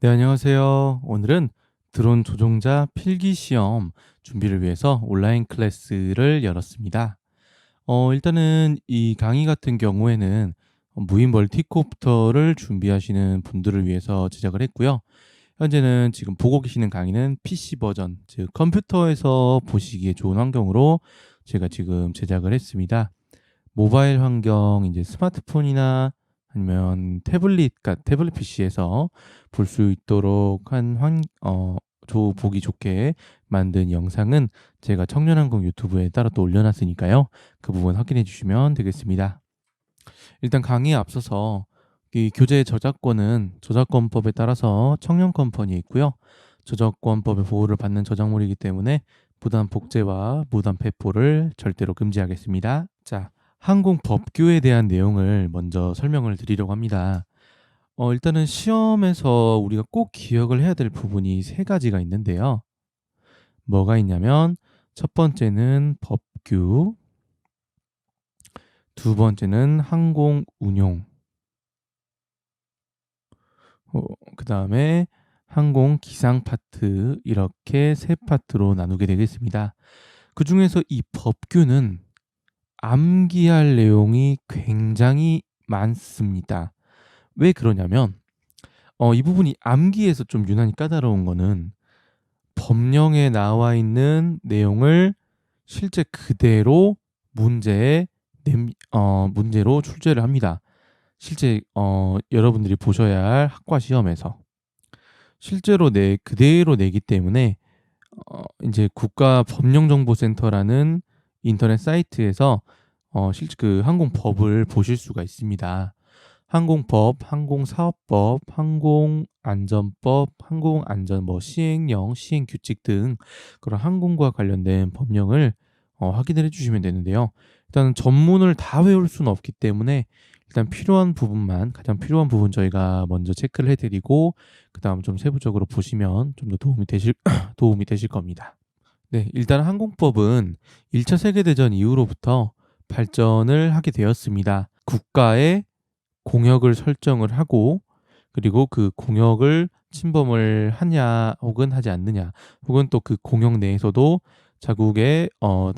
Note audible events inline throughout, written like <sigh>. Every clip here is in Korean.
네, 안녕하세요. 오늘은 드론 조종자 필기 시험 준비를 위해서 온라인 클래스를 열었습니다. 어, 일단은 이 강의 같은 경우에는 무인 멀티콥터를 준비하시는 분들을 위해서 제작을 했고요. 현재는 지금 보고 계시는 강의는 PC 버전, 즉 컴퓨터에서 보시기에 좋은 환경으로 제가 지금 제작을 했습니다. 모바일 환경, 이제 스마트폰이나 아니면 태블릿, 과 태블릿 PC에서 볼 수 있도록 한 환, 어, 조, 보기 좋게 만든 영상은 제가 청년항공 유튜브에 따라 또 올려놨으니까요. 그 부분 확인해 주시면 되겠습니다. 일단 강의에 앞서서 이 교재 저작권은 저작권법에 따라서 청년컴퍼니에 있고요. 저작권법의 보호를 받는 저작물이기 때문에 부단 복제와 무단 배포를 절대로 금지하겠습니다. 자, 항공 법규에 대한 내용을 먼저 설명을 드리려고 합니다. 어, 일단은 시험에서 우리가 꼭 기억을 해야 될 부분이 세 가지가 있는데요. 뭐가 있냐면 첫 번째는 법규, 두 번째는 항공 운용, 어, 그 다음에 항공 기상 파트 이렇게 세 파트로 나누게 되겠습니다. 그 중에서 이 법규는 암기할 내용이 굉장히 많습니다. 왜 그러냐면 어, 이 부분이 암기에서 좀 유난히 까다로운 거는 법령에 나와 있는 내용을 실제 그대로 문제에 냄, 어, 문제로 출제를 합니다. 실제 어, 여러분들이 보셔야 할 학과 시험에서 실제로 내 그대로 내기 때문에 어, 이제 국가법령정보센터라는 인터넷 사이트에서 어, 실제 그 항공법을 보실 수가 있습니다. 항공법, 항공사업법, 항공안전법, 항공안전 뭐 시행령, 시행규칙 등 그런 항공과 관련된 법령을 어, 확인을 해주시면 되는데요. 일단 전문을 다 외울 수는 없기 때문에 일단 필요한 부분만 가장 필요한 부분 저희가 먼저 체크를 해드리고 그 다음 좀 세부적으로 보시면 좀 더 도움이 되실 <clears throat> 도움이 되실 겁니다. 네, 일단 항공법은 1차 세계대전 이후로부터 발전을 하게 되었습니다. 국가의 공역을 설정을 하고 그리고 그 공역을 침범을 하냐 혹은 하지 않느냐 혹은 또 그 공역 내에서도 자국의 어,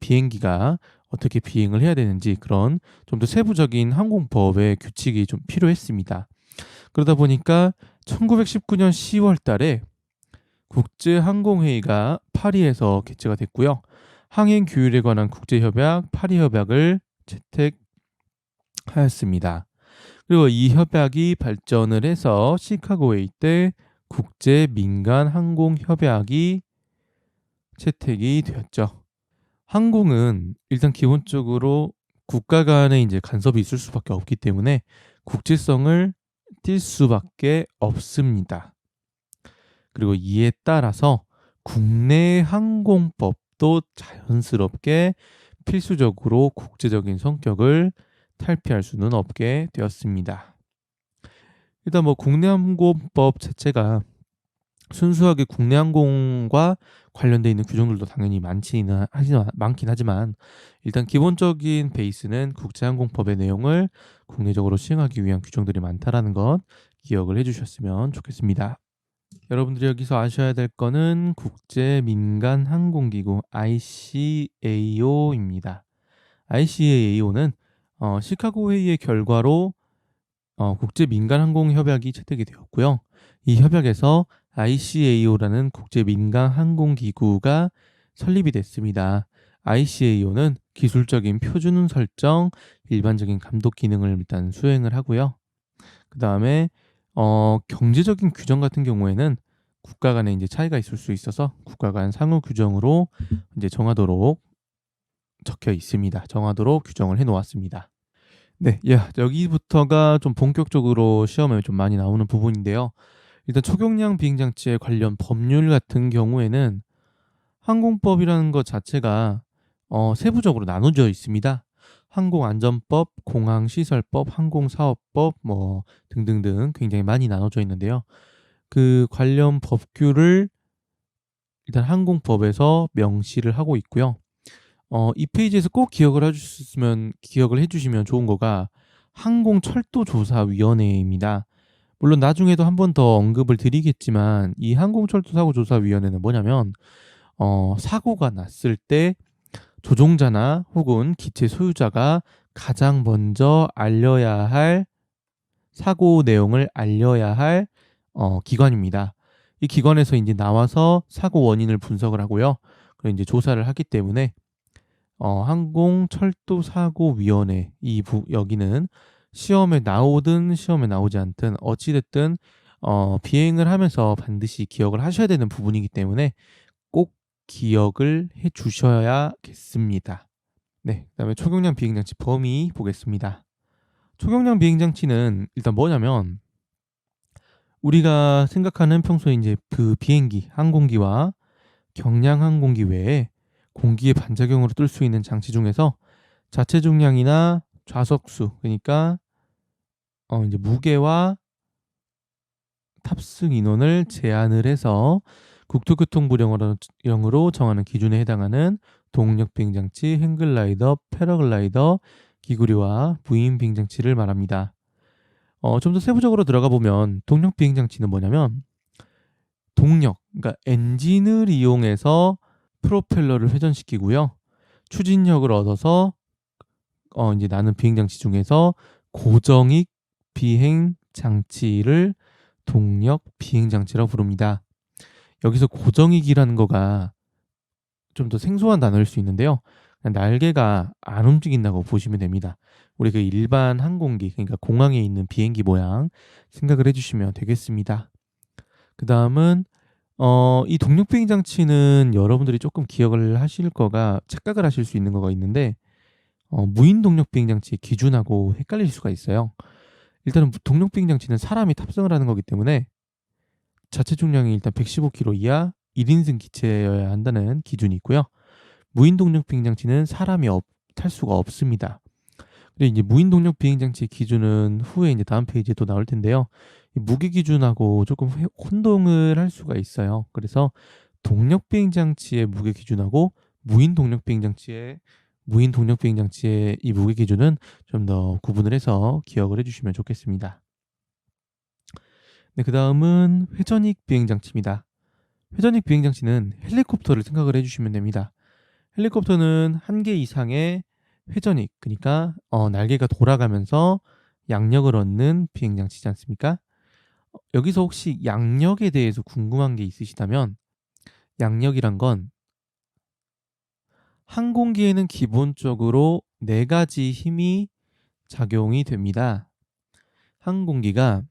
비행기가 어떻게 비행을 해야 되는지 그런 좀 더 세부적인 항공법의 규칙이 좀 필요했습니다. 그러다 보니까 1919년 10월 달에 국제항공회의가 파리에서 개최가 됐고요. 항행 규율에 관한 국제 협약 파리 협약을 채택하였습니다. 그리고 이 협약이 발전을 해서 시카고회의 때 국제 민간 항공 협약이 채택이 되었죠. 항공은 일단 기본적으로 국가 간에 이제 간섭이 있을 수밖에 없기 때문에 국제성을 띌 수밖에 없습니다. 그리고 이에 따라서 국내 항공법도 자연스럽게 필수적으로 국제적인 성격을 탈피할 수는 없게 되었습니다. 일단 뭐 국내 항공법 자체가 순수하게 국내 항공과 관련돼 있는 규정들도 당연히 많지는 하지만 많긴 하지만 일단 기본적인 베이스는 국제항공법의 내용을 국내적으로 시행하기 위한 규정들이 많다라는 것 기억을 해주셨으면 좋겠습니다. 여러분들이 여기서 아셔야 될 거는 국제 민간 항공기구 ICAO입니다. ICAO는 어, 시카고 회의의 결과로 어, 국제 민간 항공 협약이 채택이 되었고요. 이 협약에서 ICAO라는 국제 민간 항공 기구가 설립이 됐습니다. ICAO는 기술적인 표준 설정, 일반적인 감독 기능을 일단 수행을 하고요. 그 다음에 어, 경제적인 규정 같은 경우에는 국가 간에 이제 차이가 있을 수 있어서 국가 간 상호 규정으로 이제 정하도록 적혀 있습니다. 정하도록 규정을 해 놓았습니다. 네, 야, 여기부터가 좀 본격적으로 시험에 좀 많이 나오는 부분인데요. 일단 초경량 비행장치에 관련 법률 같은 경우에는 항공법이라는 것 자체가 어, 세부적으로 나눠져 있습니다. 항공안전법, 공항시설법, 항공사업법 뭐 등등등 굉장히 많이 나눠져 있는데요. 그 관련 법규를 일단 항공법에서 명시를 하고 있고요. 어, 이 페이지에서 꼭 기억을 해주셨으면 기억을 해주시면 좋은 거가 항공철도조사위원회입니다. 물론 나중에도 한 번 더 언급을 드리겠지만 이 항공철도사고조사위원회는 뭐냐면 어 사고가 났을 때 조종자나 혹은 기체 소유자가 가장 먼저 알려야 할 사고 내용을 알려야 할 어 기관입니다. 이 기관에서 인제 나와서 사고 원인을 분석을 하고요. 그리고 인제 조사를 하기 때문에 어 항공 철도 사고 위원회 이 부 여기는 시험에 나오든 시험에 나오지 않든 어찌 됐든 어 비행을 하면서 반드시 기억을 하셔야 되는 부분이기 때문에 꼭 기억을 해 주셔야겠습니다. 네. 그다음에 초경량 비행장치 범위 보겠습니다. 초경량 비행장치는 일단 뭐냐면 우리가 생각하는 평소에 인제 그 비행기, 항공기와 경량 항공기 외에 공기의 반작용으로 뜰 수 있는 장치 중에서 자체 중량이나 좌석수 그니까 어 인제 무게와 탑승 인원을 제한을 해서 국토교통부령으로 령으로 정하는 기준에 해당하는 동력 비행장치, 행글라이더, 패러글라이더, 기구류와 무인 비행장치를 말합니다. 어 좀 더 세부적으로 들어가 보면 동력 비행장치는 뭐냐면 동력 그러니까 엔진을 이용해서 프로펠러를 회전시키고요. 추진력을 얻어서 어 인제 나는 비행장치 중에서 고정익 비행 장치를 동력 비행장치라고 부릅니다. 여기서 고정익이라는 거가 좀 더 생소한 단어일 수 있는데요. 날개가 안 움직인다고 보시면 됩니다. 우리 그 일반 항공기 그러니까 공항에 있는 비행기 모양 생각을 해 주시면 되겠습니다. 그 다음은 어 이 동력 비행 장치는 여러분들이 쪼끔 기억을 하실 거가 착각을 하실 수 있는 거가 있는데 어 무인 동력 비행 장치의 기준하고 헷갈릴 수가 있어요. 일단은 동력 비행 장치는 사람이 탑승을 하는 거기 때문에 자체 중량이 일단 115 킬로 이하 1 인승 기체여야 한다는 기준이 있고요. 무인 동력 비행 장치는 사람이 없 탈 수가 없습니다. 그리고 인제 무인 동력 비행 장치의 기준은 후에 인제 다음 페이지에 또 나올 텐데요. 이 무게 기준하고 회 혼동을 할 수가 있어요. 그래서 동력 비행 장치의 무게 기준하고 무인 동력 비행 장치의 무인 동력 비행 장치의 이 무게 기준은 좀 더 구분을 해서 기억을 해 주시면 좋겠습니다. 네 그 다음은 회전익 비행 장치입니다. 회전익 비행 장치는 헬리콥터를 생각을 해 주시면 됩니다. 헬리콥터는 1개 이상의 회전익 그니까 어 날개가 돌아가면서 양력을 얻는 비행 장치지 않습니까? 어 여기서 혹시 양력에 대해서 궁금한 게 있으시다면 양력이란 건 항공기에는 기본적으로 4 가지 힘이 작용이 됩니다. 항공기가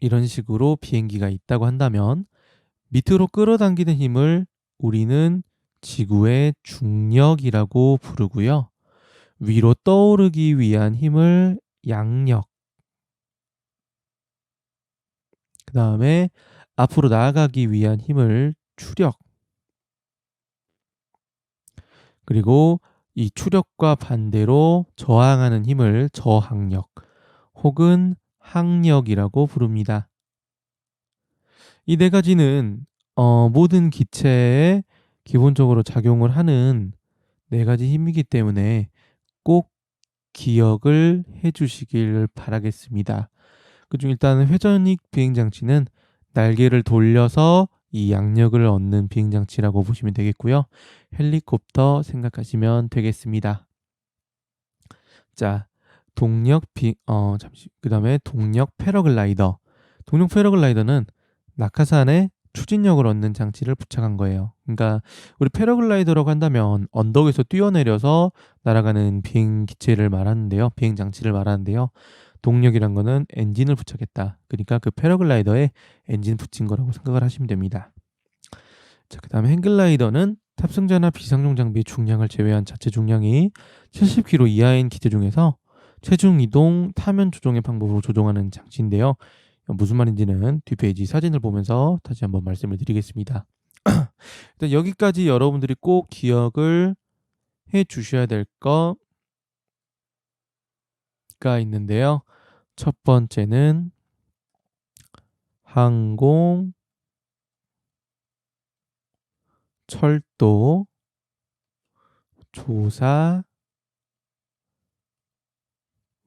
이런 식으로 비행기가 있다고 한다면 밑으로 끌어당기는 힘을 우리는 지구의 중력이라고 부르고요. 위로 떠오르기 위한 힘을 양력 그 다음에 앞으로 나아가기 위한 힘을 추력 그리고 이 추력과 반대로 저항하는 힘을 저항력 혹은 항력이라고 부릅니다. 이4 가지는 어 모든 기체에 기본적으로 작용을 하는 4 가지 힘이기 때문에 꼭 기억을 해 주시길 바라겠습니다. 그중 일단 회전익 비행 장치는 날개를 돌려서 이 양력을 얻는 비행 장치라고 보시면 되겠고요. 헬리콥터 생각하시면 되겠습니다. 자 동력 비 어 잠시 그 다음에 동력 패러글라이더. 동력 패러글라이더는 낙하산에 추진력을 얻는 장치를 부착한 거예요. 그러니까 우리 패러글라이더라고 한다면 언덕에서 뛰어내려서 날아가는 비행 기체를 말하는데요. 비행 장치를 말하는데요. 동력이란 거는 엔진을 부착했다. 그니까 그 패러글라이더에 엔진 붙인 거라고 생각을 하시면 됩니다. 자 그 다음에 행글라이더는 탑승자나 비상용 장비의 중량을 제외한 자체 중량이 70 킬로 이하인 기체 중에서 체중 이동, 타면 조종의 방법으로 조종하는 장치인데요. 무슨 말인지는 뒷페이지 사진을 보면서 다시 한번 말씀을 드리겠습니다. <clears throat> 일단 여기까지 여러분들이 꼭 기억을 해 주셔야 될 거가 있는데요. 첫 번째는 항공 철도 조사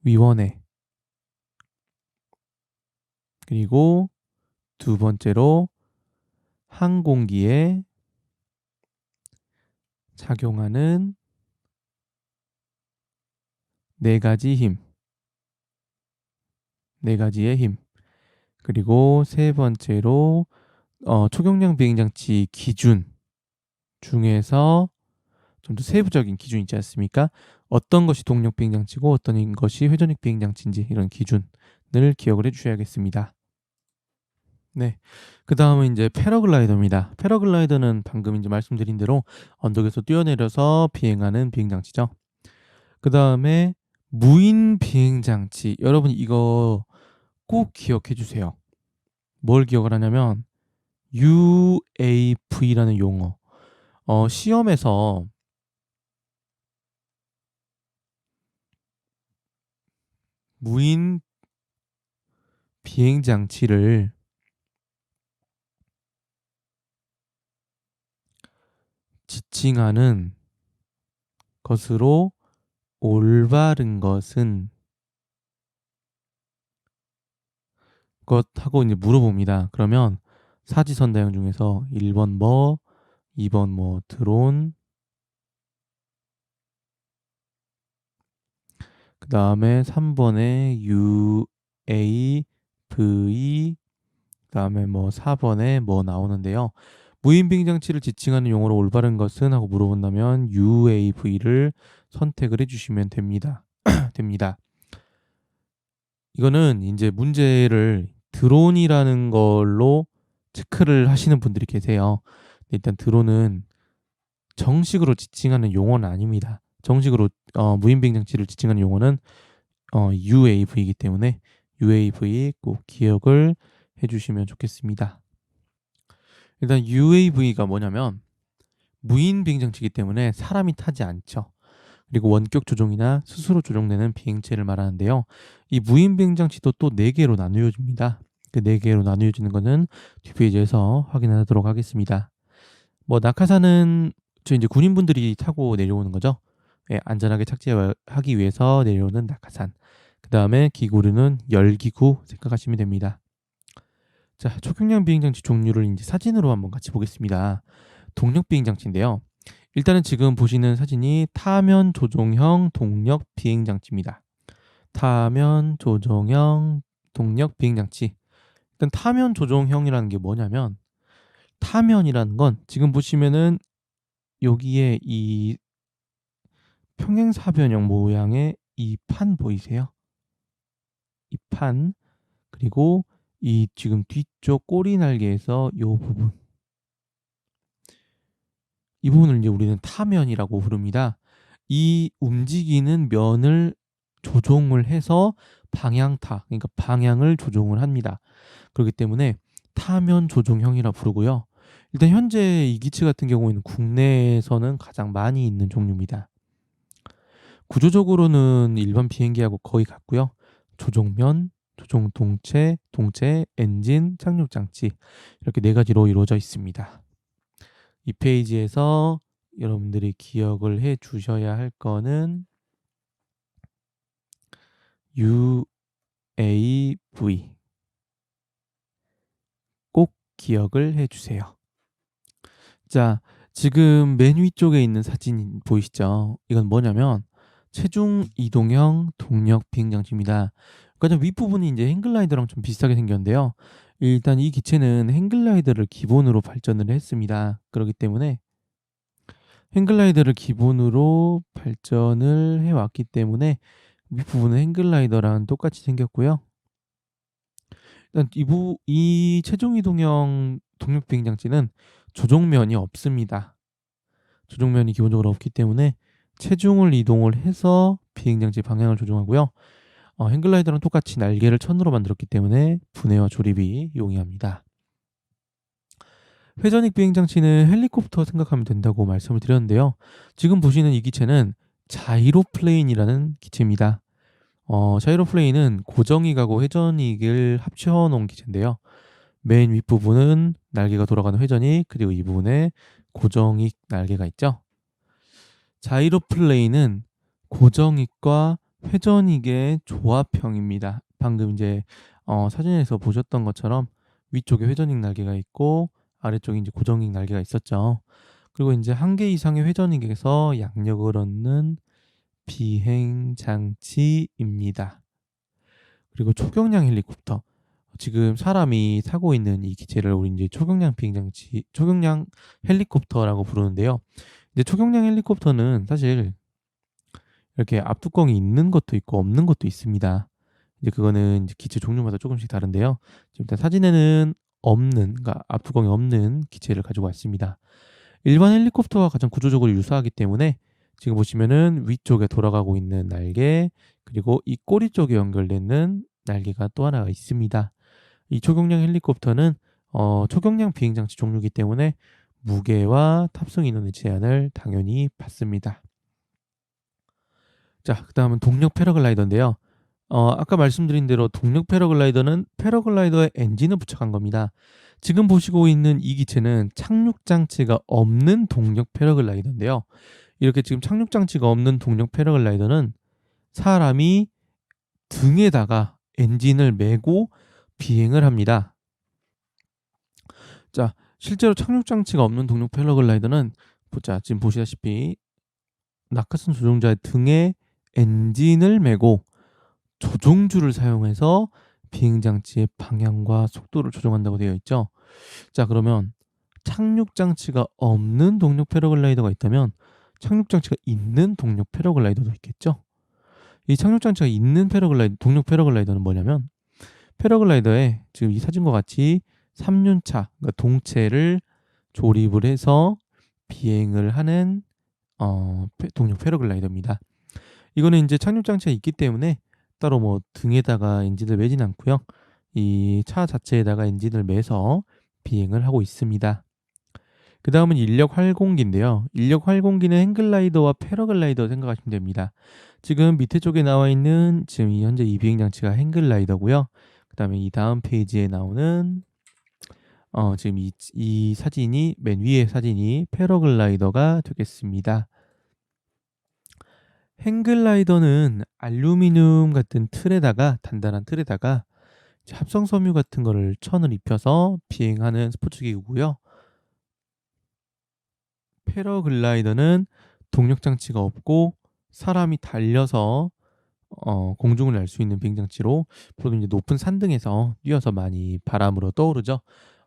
위원회 그리고 두 번째로 항공기에 작용하는 네 가지 힘. 네 가지의 힘. 그리고 세 번째로 어, 초경량 비행장치 기준 중에서 좀 더 세부적인 기준 있지 않습니까? 어떤 것이 동력 비행장치고 어떤 것이 회전식 비행장치인지 이런 기준을 기억을 해주셔야겠습니다. 네. 그 다음은 이제 패러글라이더입니다. 패러글라이더는 방금 이제 말씀드린 대로 언덕에서 뛰어내려서 비행하는 비행 장치죠. 그 다음에 무인 비행 장치. 여러분 이거 꼭 기억해 주세요. 뭘 기억을 하냐면 UAV라는 용어. 어, 시험에서 무인 비행 장치를 지칭하는 것으로 올바른 것은 것 하고 이제 물어봅니다. 그러면 사지선다형 중에서 1번 뭐, 2번 뭐 드론, 그 다음에 3번에 UAV, 그 다음에 뭐 4번에 뭐 나오는데요. 무인 비행장치를 지칭하는 용어로 올바른 것은 하고 물어본다면 UAV를 선택을 해주시면 됩니다. <clears throat> 됩니다. 이거는 이제 문제를 드론이라는 걸로 체크를 하시는 분들이 계세요. 일단 드론은 정식으로 지칭하는 용어는 아닙니다. 정식으로 어, 무인 비행장치를 지칭하는 용어는 어, UAV이기 때문에 UAV 꼭 기억을 해주시면 좋겠습니다. 일단 UAV가 뭐냐면 무인 비행장치이기 때문에 사람이 타지 않죠. 그리고 원격 조종이나 스스로 조종되는 비행체를 말하는데요. 이 무인 비행장치도 또 4개로 나누어집니다. 그 4개로 나누어지는 것은 뒷페이지에서 확인하도록 하겠습니다. 뭐 낙하산은 저 이제 군인분들이 타고 내려오는 거죠. 예, 안전하게 착지하기 위해서 내려오는 낙하산. 그 다음에 기구류는 열기구 생각하시면 됩니다. 자, 초경량 비행장치 종류를 이제 사진으로 한번 같이 보겠습니다. 동력 비행장치인데요. 일단은 지금 보시는 사진이 타면 조종형 동력 비행장치입니다. 타면 조종형 동력 비행장치. 일단 타면 조종형이라는 게 뭐냐면 타면이라는 건 지금 보시면은 여기에 이 평행사변형 모양의 이 판 보이세요? 이 판 그리고 이 지금 뒤쪽 꼬리 날개에서 이 부분 이 부분을 이제 우리는 타면이라고 부릅니다. 이 움직이는 면을 조종을 해서 방향타, 그러니까 방향을 조종을 합니다. 그렇기 때문에 타면 조종형이라 부르고요. 일단 현재 이 기체 같은 경우에는 국내에서는 가장 많이 있는 종류입니다. 구조적으로는 일반 비행기하고 거의 같고요. 조종면, 조종 동체, 동체, 엔진, 착륙 장치 이렇게 네 가지로 이루어져 있습니다. 이 페이지에서 여러분들이 기억을 해 주셔야 할 거는 UAV 꼭 기억을 해 주세요. 자, 지금 맨 위쪽에 있는 사진 보이시죠? 이건 뭐냐면 체중 이동형 동력 비행 장치입니다. 그러니까 윗부분이 이제 행글라이더랑 좀 비슷하게 생겼는데요. 일단 이 기체는 행글라이더를 기본으로 발전을 했습니다. 그렇기 때문에 행글라이더를 기본으로 발전을 해왔기 때문에 윗부분은 행글라이더랑 똑같이 생겼고요. 일단 이 부 이 최종 이동형 동력 비행 장치는 조종면이 없습니다. 조종면이 기본적으로 없기 때문에 체중을 이동을 해서 비행 장치 방향을 조종하고요. 어, 행글라이더랑 똑같이 날개를 천으로 만들었기 때문에 분해와 조립이 용이합니다. 회전익 비행 장치는 헬리콥터 생각하면 된다고 말씀을 드렸는데요. 지금 보시는 이 기체는 자이로플레인이라는 기체입니다. 어, 자이로플레인은 고정익하고 회전익을 합쳐 놓은 기체인데요. 맨 윗부분은 날개가 돌아가는 회전익, 그리고 이 부분에 고정익 날개가 있죠. 자이로플레인은 고정익과 회전익의 조합형입니다. 방금 이제 어 사진에서 보셨던 것처럼 위쪽에 회전익 날개가 있고 아래쪽에 인제 고정익 날개가 있었죠. 그리고 인제 1 개 이상의 회전익에서 양력을 얻는 비행 장치입니다. 그리고 초경량 헬리콥터. 지금 사람이 타고 있는 이 기체를 우리 인제 초경량 비행 장치 초경량 헬리콥터라고 부르는데요. 이제 초경량 헬리콥터는 사실 이렇게 앞뚜껑이 있는 것도 있고 없는 것도 있습니다. 이제 그거는 이제 기체 종류마다 쪼금씩 다른데요. 일단 사진에는 없는 그러니까 앞뚜껑이 없는 기체를 가지고 왔습니다. 일반 헬리콥터와 가장 구조적으로 유사하기 때문에 지금 보시면은 위쪽에 돌아가고 있는 날개 그리고 이 꼬리 쪽에 연결되는 날개가 또 하나가 있습니다. 이 초경량 헬리콥터는 어 초경량 비행 장치 종류이기 때문에 무게와 탑승 인원의 제한을 당연히 받습니다. 자 그 다음은 동력 패러글라이더인데요. 어 아까 말씀드린 대로 동력 패러글라이더는 패러글라이더에 엔진을 부착한 겁니다. 지금 보시고 있는 이 기체는 착륙 장치가 없는 동력 패러글라이더인데요. 이렇게 지금 착륙 장치가 없는 동력 패러글라이더는 사람이 등에다가 엔진을 메고 비행을 합니다. 자 실제로 착륙 장치가 없는 동력 패러글라이더는 보자 지금 보시다시피 낙하산 조종자의 등에 엔진을 메고 조종주를 사용해서 비행 장치의 방향과 속도를 조정한다고 되어 있죠. 자 그러면 착륙 장치가 없는 동력 패러글라이더가 있다면 착륙 장치가 있는 동력 패러글라이더도 있겠죠. 이 착륙 장치가 있는 패러글라이더 동력 패러글라이더는 뭐냐면 패러글라이더에 지금 이 사진과 같이 3륜차 그러니까 동체를 조립을 해서 비행을 하는 어 동력 패러글라이더입니다. 이거는 인제 착륙 장치가 있기 때문에 따로 뭐 등에다가 엔진을 매진 않고요. 이 차 자체에다가 엔진을 매서 비행을 하고 있습니다. 그 다음은 인력 활공기인데요. 인력 활공기는 행글라이더와 패러글라이더 생각하시면 됩니다. 지금 밑에 쪽에 나와 있는 지금 이 현재 이 비행 장치가 행글라이더고요. 그 다음에 이 다음 페이지에 나오는 어 지금 이 이 사진이 맨 위에 사진이 패러글라이더가 되겠습니다. 행글라이더는 알루미늄 같은 틀에다가 단단한 틀에다가 이제 합성 섬유 같은 거를 천을 입혀서 비행하는 스포츠 기구고요. 패러글라이더는 동력 장치가 없고 사람이 달려서 어 공중을 날 수 있는 비행 장치로 보통 이제 높은 산 등에서 뛰어서 많이 바람으로 떠오르죠.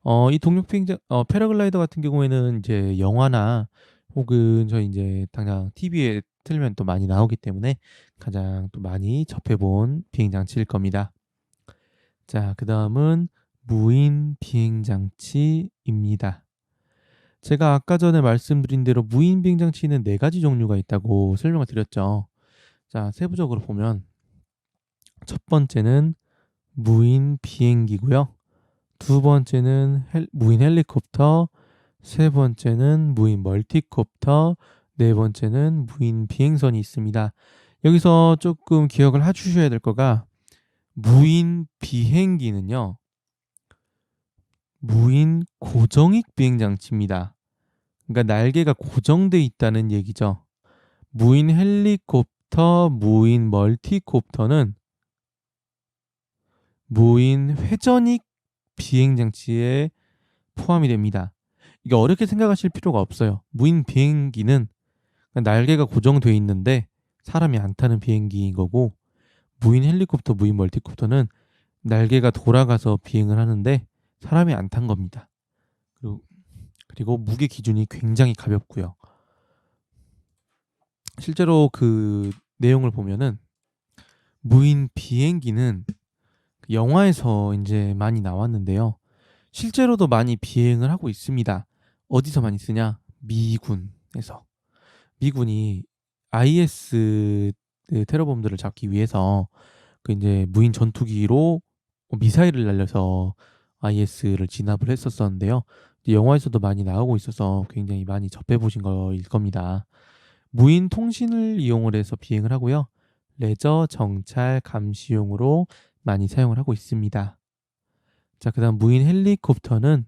어 이 동력 비행 장 어 패러글라이더 같은 경우에는 이제 영화나 혹은 저희 인제 당장 TV에 틀면 또 많이 나오기 때문에 가장 또 많이 접해 본 비행 장치일 겁니다. 자 그 다음은 무인 비행 장치입니다. 제가 아까 전에 말씀드린 대로 무인 비행 장치는 4 가지 종류가 있다고 설명을 드렸죠. 자 세부적으로 보면 첫 번째는 무인 비행기고요. 두 번째는 헬 무인 헬리콥터, 세 번째는 무인 멀티콥터, 네 번째는 무인 비행선이 있습니다. 여기서 쪼끔 기억을 해 주셔야 될 거가 무인 비행기는요. 무인 고정익 비행 장치입니다. 그러니까 날개가 고정돼 있다는 얘기죠. 무인 헬리콥터, 무인 멀티콥터는 무인 회전익 비행 장치에 포함이 됩니다. 이게 어렵게 생각하실 필요가 없어요. 무인 비행기는 날개가 고정돼 있는데 사람이 안 타는 비행기인 거고 무인 헬리콥터, 무인 멀티콥터는 날개가 돌아가서 비행을 하는데 사람이 안 탄 겁니다. 그리고 그리고 무게 기준이 굉장히 가볍고요. 실제로 그 내용을 보면은 무인 비행기는 그 영화에서 인제 많이 나왔는데요. 실제로도 많이 비행을 하고 있습니다. 어디서 많이 쓰냐? 미군에서. 미군이 IS 그 테러범들을 잡기 위해서 그 인제 무인 전투기로 어 미사일을 날려서 IS를 진압을 했었었는데요. 영화에서도 많이 나오고 있어서 굉장히 많이 접해 보신 거일 겁니다. 무인 통신을 이용을 해서 비행을 하고요. 레저, 정찰, 감시용으로 많이 사용을 하고 있습니다. 자 그다음 무인 헬리콥터는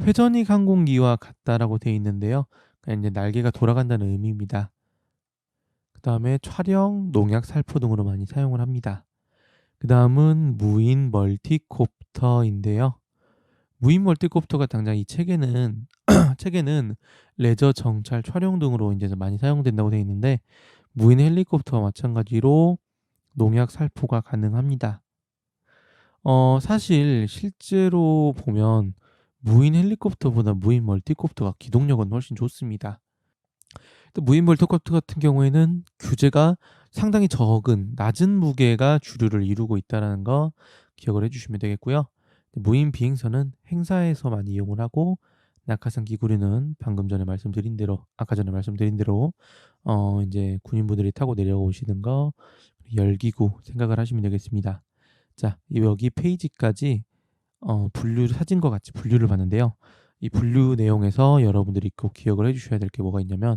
회전익 항공기와 같다라고 되어 있는데요. 그러니까 인제 날개가 돌아간다는 의미입니다. 그 다음에 촬영, 농약, 살포 등으로 많이 사용을 합니다. 그 다음은 무인 멀티콥터인데요. 무인 멀티콥터가 당장 이 책에는 <clears throat> 책에는 레저 정찰 촬영 등으로 인제 많이 사용된다고 되어 있는데 무인 헬리콥터와 마찬가지로 농약 살포가 가능합니다. 어 사실 실제로 보면 무인 헬리콥터보다 무인 멀티콥터가 기동력은 훨씬 좋습니다. 또 무인 멀티콥터 같은 경우에는 규제가 상당히 적은 낮은 무게가 주류를 이루고 있다라는 거 기억을 해 주시면 되겠고요. 무인 비행선은 행사에서 많이 이용을 하고 낙하산 기구류는 방금 전에 말씀드린 대로 아까 전에 말씀드린 대로 어 인제 군인분들이 타고 내려오시는 거 열기구 생각을 하시면 되겠습니다. 자 여기 페이지까지 어 분류 사진과 같이 분류를 봤는데요. 이 분류 내용에서 여러분들이 꼭 기억을 해 주셔야 될 게 뭐가 있냐면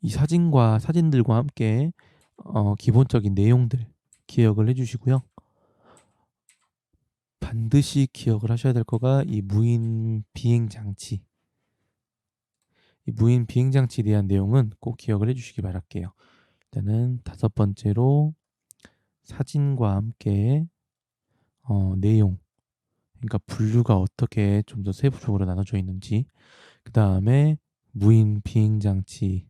이 사진과 사진들과 함께 어 기본적인 내용들 기억을 해 주시고요. 반드시 기억을 하셔야 될 거가 이 무인 비행 장치. 이 무인 비행 장치에 대한 내용은 꼭 기억을 해 주시기 바랄게요. 일단은 다섯 번째로 사진과 함께 어 내용 그러니까 분류가 어떻게 좀 더 세부적으로 나눠져 있는지 그 다음에 무인 비행 장치.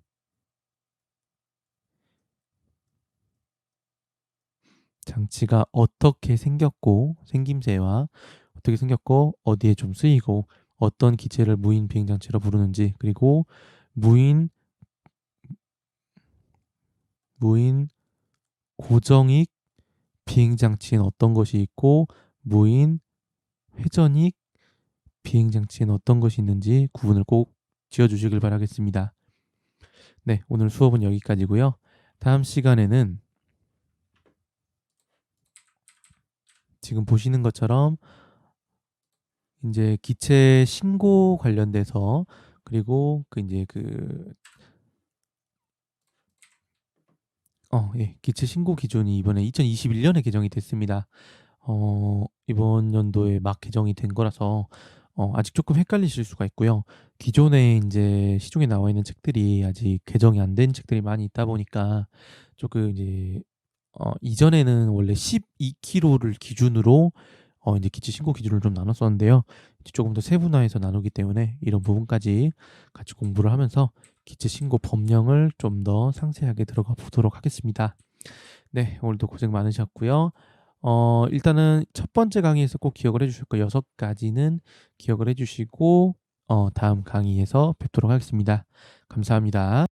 장치가 어떻게 생겼고 생김새와 어떻게 생겼고 어디에 좀 쓰이고 어떤 기체를 무인 비행 장치라 부르는지 그리고 무인 무인 고정익 비행 장치엔 어떤 것이 있고 무인 회전익 비행 장치엔 어떤 것이 있는지 구분을 꼭 지어 주시길 바라겠습니다. 네 오늘 수업은 여기까지고요. 다음 시간에는 지금 보시는 것처럼 인제 기체 신고 관련돼서 그리고 그 인제 그 어 예. 기체 신고 기준이 이번에 2021 년에 개정이 됐습니다. 어 이번 연도에 막 개정이 된 거라서 어 아직 쪼끔 헷갈리실 수가 있고요. 기존에 인제 시중에 나와 있는 책들이 아직 개정이 안 된 책들이 많이 있다 보니까 쪼끔 이제 어 이전에는 원래 12 킬로를 기준으로 어 인제 기체 신고 기준을 좀 나눴었는데요. 이제 조금 더 세분화해서 나누기 때문에 이런 부분까지 같이 공부를 하면서 기체 신고 법령을 좀 더 상세하게 들어가 보도록 하겠습니다. 네 오늘도 고생 많으셨고요. 어 일단은 첫 번째 강의에서 꼭 기억을 해 주실 거6 가지는 기억을 해 주시고 어 다음 강의에서 뵙도록 하겠습니다. 감사합니다.